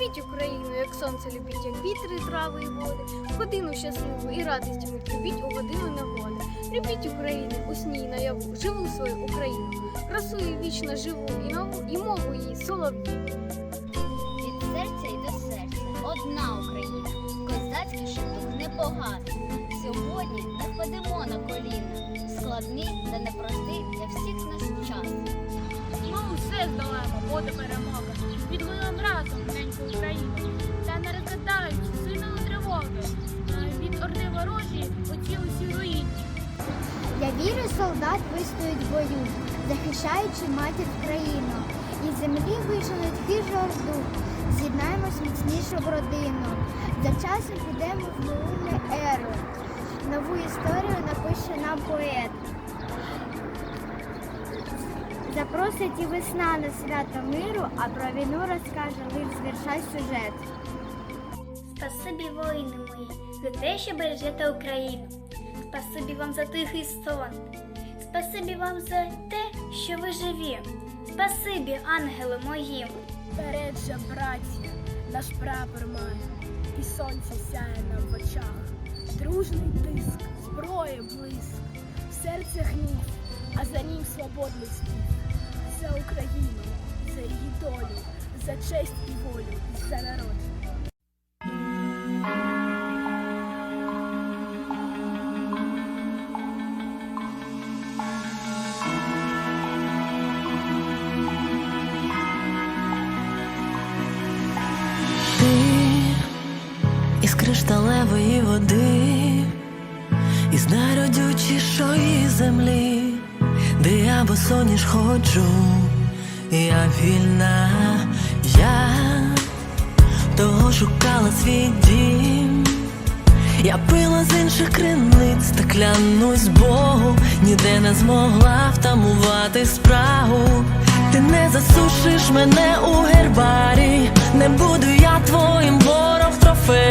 Любіть Україну, як сонце, любіть, як вітри, трави і води, годину щасливу і радість мить любіть у годину негоди. Любіть Україну, у сні наяву, живу свою Україну, красую вічно живу і нову, і мову її солов'ю. Від серця й до серця одна Україна, козацький шуток непоганий. Сьогодні не ходимо на коліна, складний та непростий для всіх нас час. Ну, ми усе здолаємо, буде перемога. Відвоюємо разом неньку Україну. Та не розгадаючи сильної тривоги. Е, Від орди ворожі оці усі руїни. Я вірю, солдат вистоять в бою, захищаючи матір країну. І землі виженуть хижу орду, з'єднаємось міцніше в родину. За часом підемо в нову еру. Нову історію напише нам поет. Запросить і весна на свято миру, а про війну розкаже лиш з вірша сюжет. Спасибі, воїни мої, за те, що бережете Україну. Спасибі вам за тихий сон. Спасибі вам за те, що ви живі. Спасибі, ангели мої. Вперед же, браті, наш прапор має, і сонце сяє нам в очах. Дружний тиск, зброя блиск, в серце гнів, а за ним свободний спів. За Україну, за її долю, за честь і волю, за народ. Із кришталевої води, із найродючішої землі, я босоніж ходжу, я вільна, я того шукала свій дім. Я пила з інших криниць, та клянусь Богу, ніде не змогла втамувати спрагу. Ти не засушиш мене у гербарі, не буду я твоїм ворог трофеєм.